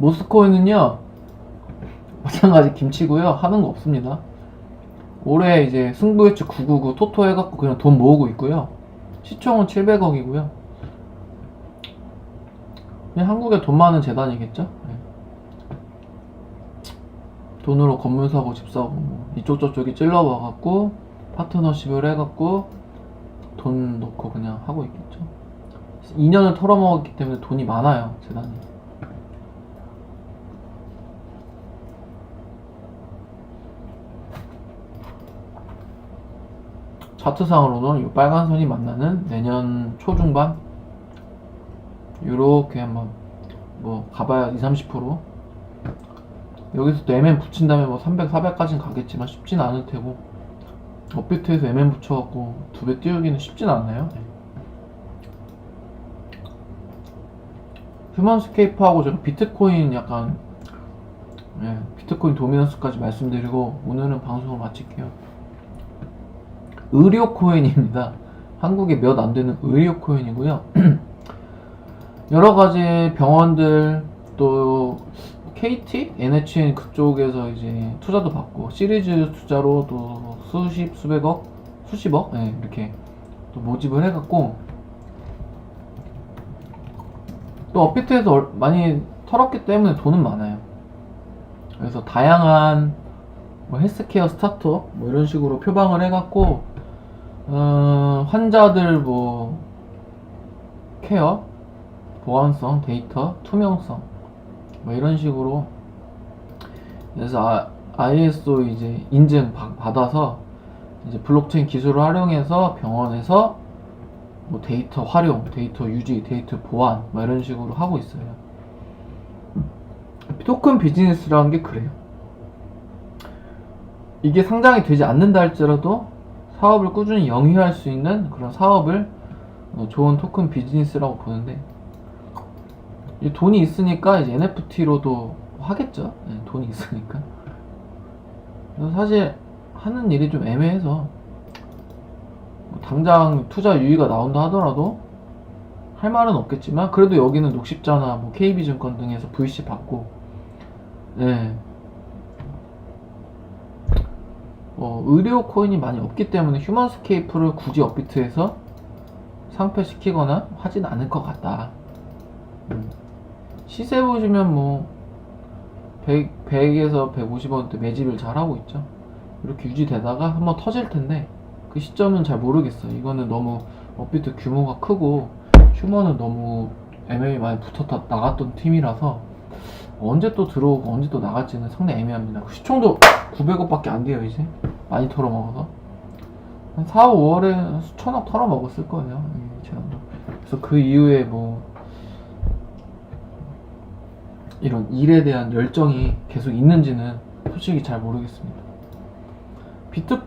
모스코이는요 마찬가지 김치고요 하는 거 없습니다. 올해 이제 승부유치 999 토토 해갖고 그냥 돈 모으고 있고요. 시총은 700억이고요. 그냥 한국에 돈 많은 재단이겠죠? 네. 돈으로 건물 사고 집 사고 뭐 이쪽 저쪽이 찔러와갖고 파트너십을 해갖고 돈 넣고 그냥 하고 있겠죠. 2년을 털어먹었기 때문에 돈이 많아요 재단이. 차트상으로는 이 빨간 선이 만나는 내년 초중반? 요렇게 한번 뭐 가봐야 2, 30% 여기서 또 MM 붙인 다음에 뭐 300, 400까지는 가겠지만 쉽진 않을 테고 업비트에서 MM 붙여갖고 두 배 띄우기는 쉽진 않아요. 휴먼스케이프하고 제가 비트코인 약간 예, 비트코인 도미넌스까지 말씀드리고 오늘은 방송을 마칠게요 의료 코인입니다. 한국에 몇 안 되는 의료 코인이고요. 여러 가지 병원들 또 KT, NHN 그쪽에서 이제 투자도 받고 시리즈 투자로 또 수십, 수백억, 수십억 예, 이렇게 또 모집을 해갖고 또 업비트에서 얼- 많이 털었기 때문에 돈은 많아요. 그래서 다양한 뭐 헬스케어 스타트업 뭐 이런 식으로 표방을 해갖고 어, 환자들 뭐 케어, 보안성, 데이터, 투명성 뭐 이런 식으로 그래서 아, ISO 이제 인증 받- 받아서 이제 블록체인 기술을 활용해서 병원에서 뭐 데이터 활용, 데이터 유지, 데이터 보안 뭐 이런 식으로 하고 있어요. 토큰 비즈니스라는 게 그래요. 이게 상장이 되지 않는다 할지라도 사업을 꾸준히 영위할 수 있는 그런 사업을 어, 좋은 토큰 비즈니스라고 보는데 이 돈이 있으니까 이제 NFT로도 하겠죠. 네, 돈이 있으니까. 사실 하는 일이 좀 애매해서 뭐 당장 투자 유의가 나온다 하더라도 할 말은 없겠지만 그래도 여기는 녹십자나 뭐 KB증권 등에서 VC 받고 네. 어, 의료 코인이 많이 없기 때문에 휴먼스케이프를 굳이 업비트에서 상패시키거나 하진 않을 것 같다. 음. 시세 보시면 뭐 100, 100에서 150원대 매집을 잘 하고 있죠. 이렇게 유지되다가 한번 터질 텐데 그 시점은 잘 모르겠어요. 이거는 너무 업비트 규모가 크고 휴먼은 너무 MM이 많이 붙었다 나갔던 팀이라서 언제 또 들어오고 언제 또 나갈지는 상당히 애매합니다. 그 시총도 900억밖에 안 돼요 이제? 많이 털어먹어서. 한 4, 5월에 수천억 털어먹었을 거예요 이 제안도. 그래서 그 이후에 뭐 이런 일에 대한 열정이 계속 있는지는 솔직히 잘 모르겠습니다. 비트코인